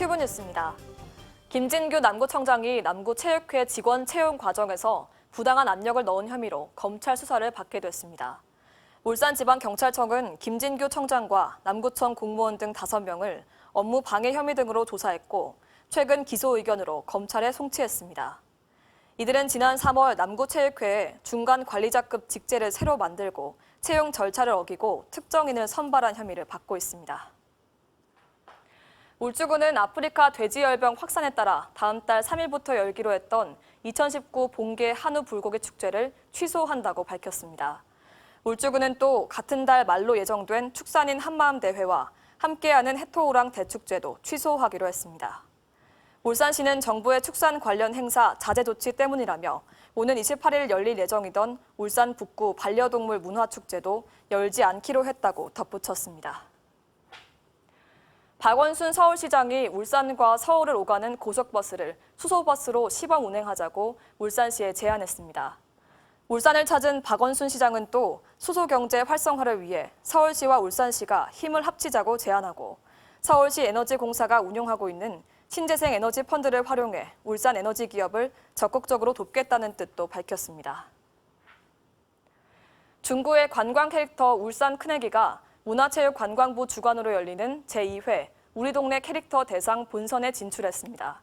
큐브 뉴스입니다. 김진규 남구청장이 남구체육회 직원 채용 과정에서 부당한 압력을 넣은 혐의로 검찰 수사를 받게 됐습니다. 울산지방경찰청은 김진규 청장과 남구청 공무원 등 5명을 업무 방해 혐의 등으로 조사했고 최근 기소 의견으로 검찰에 송치했습니다. 이들은 지난 3월 남구체육회에 중간 관리자급 직제를 새로 만들고 채용 절차를 어기고 특정인을 선발한 혐의를 받고 있습니다. 울주군은 아프리카 돼지열병 확산에 따라 다음 달 3일부터 열기로 했던 2019 봉계 한우 불고기 축제를 취소한다고 밝혔습니다. 울주군은 또 같은 달 말로 예정된 축산인 한마음 대회와 함께하는 해토우랑 대축제도 취소하기로 했습니다. 울산시는 정부의 축산 관련 행사 자제 조치 때문이라며 오는 28일 열릴 예정이던 울산 북구 반려동물 문화축제도 열지 않기로 했다고 덧붙였습니다. 박원순 서울시장이 울산과 서울을 오가는 고속버스를 수소버스로 시범 운행하자고 울산시에 제안했습니다. 울산을 찾은 박원순 시장은 또 수소경제 활성화를 위해 서울시와 울산시가 힘을 합치자고 제안하고 서울시 에너지공사가 운영하고 있는 신재생 에너지 펀드를 활용해 울산 에너지 기업을 적극적으로 돕겠다는 뜻도 밝혔습니다. 중구의 관광 캐릭터 울산 큰애기가 문화체육관광부 주관으로 열리는 제2회 우리 동네 캐릭터 대상 본선에 진출했습니다.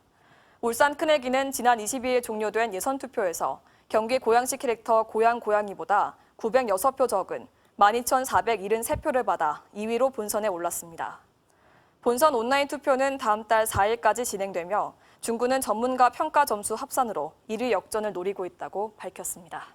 울산 큰애기는 지난 22일 종료된 예선 투표에서 경기 고양시 캐릭터 고양 고양이보다 906표 적은 12,473표를 받아 2위로 본선에 올랐습니다. 본선 온라인 투표는 다음 달 4일까지 진행되며 중구는 전문가 평가 점수 합산으로 1위 역전을 노리고 있다고 밝혔습니다.